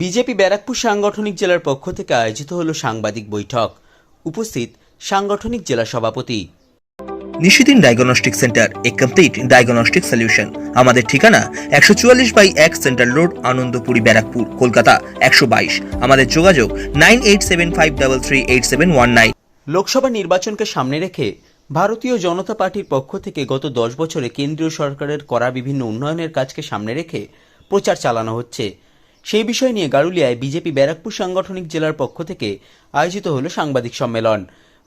BJP Barrackpore সাংগঠনিক জেলার পক্ষ থেকে আয়োজিত হল সাংবাদিক বৈঠক। উপস্থিত সাংগঠনিক জেলা সভাপতি। নিশিদিন ডায়াগনস্টিক সেন্টার এ কমপ্লিট ডায়াগনস্টিক সলিউশন। আমাদের ঠিকানা একশো চুয়াল্লিশ বাই এক সেন্ট্রাল রোড আনন্দপুরি ব্যারাকপুর কলকাতা একশো বাইশ। আমাদের যোগাযোগ nine eight seven five double three eight seven one nine. Lok Sabha নির্বাচনকে সামনে রেখে ভারতীয় জনতা পার্টির পক্ষ থেকে গত দশ বছরে কেন্দ্রীয় সরকারের করা বিভিন্ন উন্নয়নের কাজকে সামনে রেখে প্রচার চালানো হচ্ছে। সেই বিষয় নিয়ে গারুলিয়ায় বিজেপি ব্যারাকপুর সাংগঠনিক জেলার পক্ষ থেকে আয়োজিত হল সাংবাদিক সম্মেলন।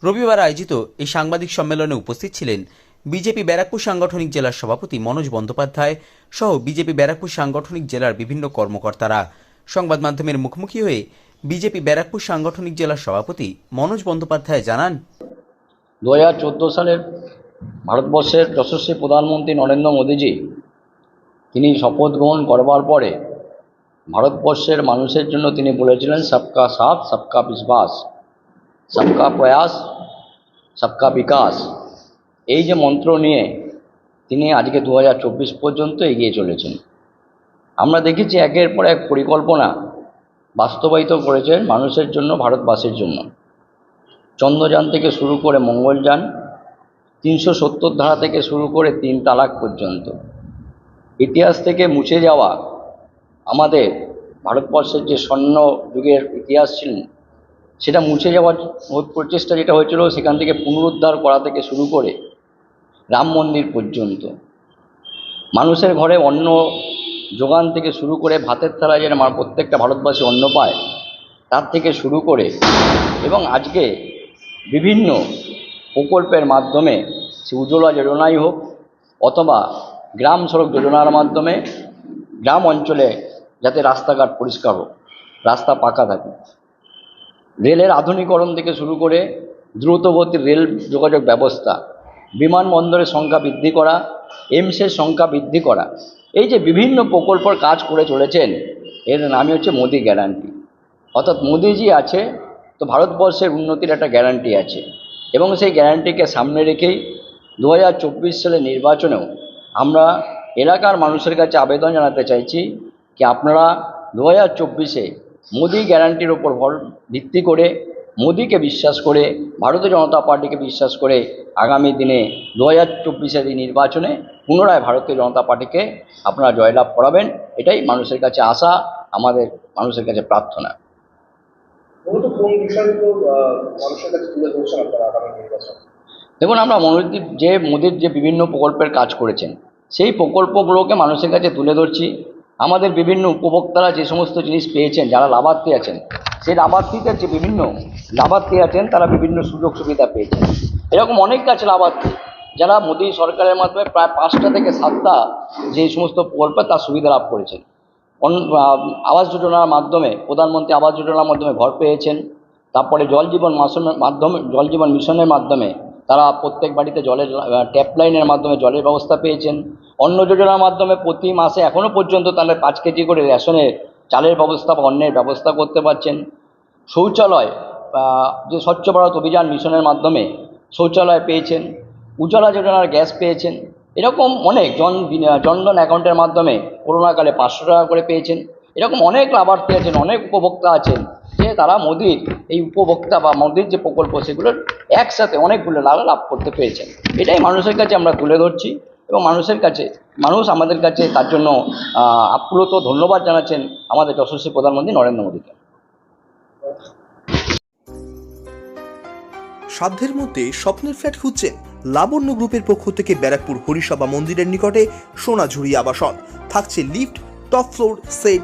রবিবার আয়োজিত এই সাংবাদিক সম্মেলনে উপস্থিত ছিলেন বিজেপি ব্যারাকপুর সাংগঠনিক জেলার সভাপতি মনোজ বন্দ্যোপাধ্যায় সহ বিজেপি ব্যারাকপুর সাংগঠনিক জেলার বিভিন্ন কর্মকর্তারা। সংবাদ মাধ্যমের মুখোমুখি হয়ে বিজেপি ব্যারাকপুর সাংগঠনিক জেলার সভাপতি মনোজ বন্দ্যোপাধ্যায় জানান, দু হাজার চোদ্দ সালের ভারতবর্ষের যশস্বী প্রধানমন্ত্রী নরেন্দ্র মোদীজি, তিনি শপথ গ্রহণ করবার পরে ভারতবর্ষের মানুষের জন্য তিনি বলেছিলেন, সবকা সাথ, সবকা বিশ্বাস, সবকা প্রয়াস, সবকা বিকাশ। এই যে মন্ত্র নিয়ে তিনি আজকে দু হাজার চব্বিশ পর্যন্ত এগিয়ে চলেছেন। আমরা দেখেছি একের পর এক পরিকল্পনা বাস্তবায়িত করেছেন মানুষের জন্য, ভারতবাসীর জন্য। চন্দ্রযান থেকে শুরু করে মঙ্গলযান, তিনশো সত্তর ধারা থেকে শুরু করে তিন তালাক পর্যন্ত। ইতিহাস থেকে মুছে যাওয়া আমাদের ভারতবর্ষের যে স্বর্ণ যুগের ইতিহাস ছিল, সেটা মুছে যাওয়ার প্রচেষ্টা যেটা হয়েছিল, সেখান থেকে পুনরুদ্ধার করা থেকে শুরু করে রাম মন্দির পর্যন্ত। মানুষের ঘরে অন্ন যোগান থেকে শুরু করে ভাতের থালা যেন আমার প্রত্যেকটা ভারতবাসী অন্ন পায়, তার থেকে শুরু করে এবং আজকে বিভিন্ন প্রকল্পের মাধ্যমে সে উজ্জ্বলা যোজনাই হোক অথবা গ্রাম সড়ক যোজনার মাধ্যমে গ্রাম অঞ্চলে যাতে রাস্তাঘাট পরিষ্কার হোক, রাস্তা পাকা থাকে। রেলের আধুনিকরণ থেকে শুরু করে দ্রুতগতির রেল যোগাযোগ ব্যবস্থা, বিমানবন্দরের সংখ্যা বৃদ্ধি করা, এমসের সংখ্যা বৃদ্ধি করা, এই যে বিভিন্ন প্রকল্পর কাজ করে চলেছেন, এর নামই হচ্ছে মোদি গ্যারান্টি। অর্থাৎ মোদিজি আছে, তো ভারতবর্ষের উন্নতির একটা গ্যারান্টি আছে। এবং সেই গ্যারান্টিকে সামনে রেখেই দু সালের নির্বাচনেও আমরা এলাকার মানুষের কাছে আবেদন জানাতে চাইছি কি আপনারা দু হাজার চব্বিশে মোদি গ্যারান্টির ওপর ভর ভিত্তি করে মোদিকে বিশ্বাস করে ভারতীয় জনতা পার্টিকে বিশ্বাস করে আগামী দিনে দু হাজার চব্বিশের এই নির্বাচনে পুনরায় ভারতীয় জনতা পার্টিকে আপনারা জয়লাভ করাবেন এটাই মানুষের কাছে আশা আমাদের মানুষের কাছে প্রার্থনা। দেখুন আমরা মনোদীপ যে মোদীর যে বিভিন্ন প্রকল্পের কাজ করেছেন সেই প্রকল্পগুলোকে মানুষের কাছে তুলে ধরছি। আমাদের বিভিন্ন উপভোক্তারা যে সমস্ত জিনিস পেয়েছেন, যারা লাভার্থী আছেন সেই লাভার্থীদের যে বিভিন্ন লাভার্থী আছেন, তারা বিভিন্ন সুযোগ সুবিধা পেয়েছেন। এরকম অনেক আছে লাভার্থী, যারা মোদী সরকারের মাধ্যমে প্রায় পাঁচটা থেকে সাতটা যে সমস্ত প্রকল্প তার সুবিধা লাভ করেছেন। আবাস যোজনার মাধ্যমে, প্রধানমন্ত্রী আবাস যোজনার মাধ্যমে ঘর পেয়েছেন, তারপরে জল জীবন মাধ্যমে, জল জীবন মিশনের মাধ্যমে তারা প্রত্যেক বাড়িতে জলের ট্যাপ লাইনের মাধ্যমে জলের ব্যবস্থা পেয়েছেন। অন্ন যোজনার মাধ্যমে প্রতি মাসে এখনও পর্যন্ত তাহলে পাঁচ কেজি করে রেশনের চালের ব্যবস্থা বা অন্যের ব্যবস্থা করতে পারছেন। শৌচালয় যে স্বচ্ছ ভারত অভিযান মিশনের মাধ্যমে শৌচালয় পেয়েছেন উজ্জ্বলা যোজনার গ্যাস পেয়েছেন। এরকম অনেক জন জনধন অ্যাকাউন্টের মাধ্যমে করোনাকালে পাঁচশো টাকা করে পেয়েছেন। এরকম অনেক লাভার্থী আছেন, অনেক উপভোক্তা আছেন। যে তারা মোদির এই উপভোক্তা বা মোদির যে প্রকল্প সেগুলোর একসাথে অনেকগুলো লাভ লাভ করতে পেরেছেন। এটাই মানুষের কাছে আমরা তুলে ধরছি এবং মানুষের কাছে, মানুষ আমাদের কাছে তার জন্য আপ্লুত ধন্যবাদ জানাচ্ছেন আমাদের যশস্বী প্রধানমন্ত্রী নরেন্দ্র মোদীকে। সাধ্যের মধ্যে স্বপ্নের ফ্ল্যাট খুঁজছেন লাবণ্য গ্রুপের পক্ষ থেকে ব্যারাকপুর হরিসভা মন্দিরের নিকটে সোনাঝুরি আবাসন। থাকছে lift, top floor, set